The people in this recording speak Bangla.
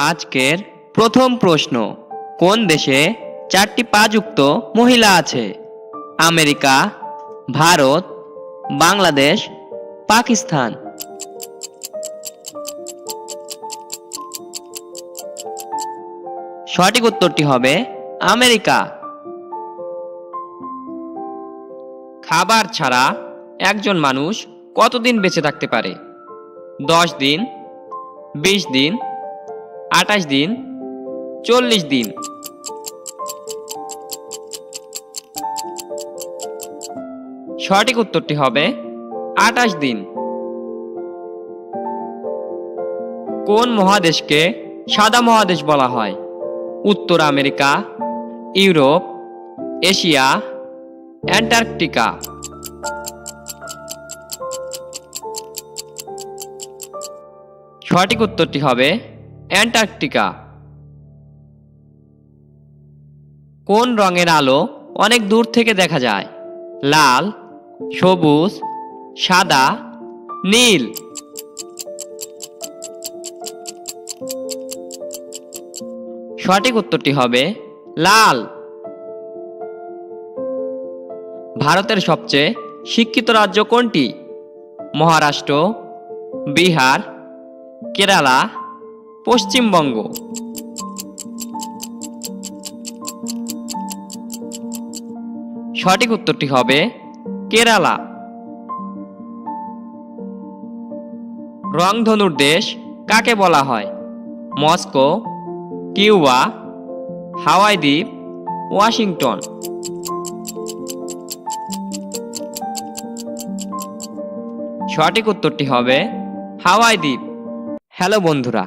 আজকের প্রথম প্রশ্ন, কোন দেশে চারটি পাযুক্ত মহিলা আছে? আমেরিকা, ভারত, বাংলাদেশ, পাকিস্তান। সঠিক উত্তরটি হবে আমেরিকা। খাবার ছাড়া একজন মানুষ কতদিন বেঁচে থাকতে পারে? দশ দিন, বিশ দিন আঠাশ দিন, চল্লিশ দিন। সঠিক উত্তরটি হবে আঠাশ দিন। কোন মহাদেশকে সাদা মহাদেশ বলা হয়? উত্তর আমেরিকা, ইউরোপ, এশিয়া, অ্যান্টার্কটিকা। সঠিক উত্তরটি হবে অ্যান্টার্কটিকা। কোন রঙের আলো অনেক দূর থেকে দেখা যায়? লাল, সবুজ, সাদা, নীল। সঠিক উত্তরটি হবে লাল। ভারতের সবচেয়ে শিক্ষিত রাজ্য কোনটি? মহারাষ্ট্র, বিহার, কেরালা পশ্চিমবঙ্গ। সঠিক উত্তরটি হবে কেরালা। রংধনুর দেশ কাকে বলা হয়? মস্কো, কিউবা, হাওয়াই দ্বীপ, ওয়াশিংটন। সঠিক উত্তরটি হবে হাওয়াই দ্বীপ। হ্যালো বন্ধুরা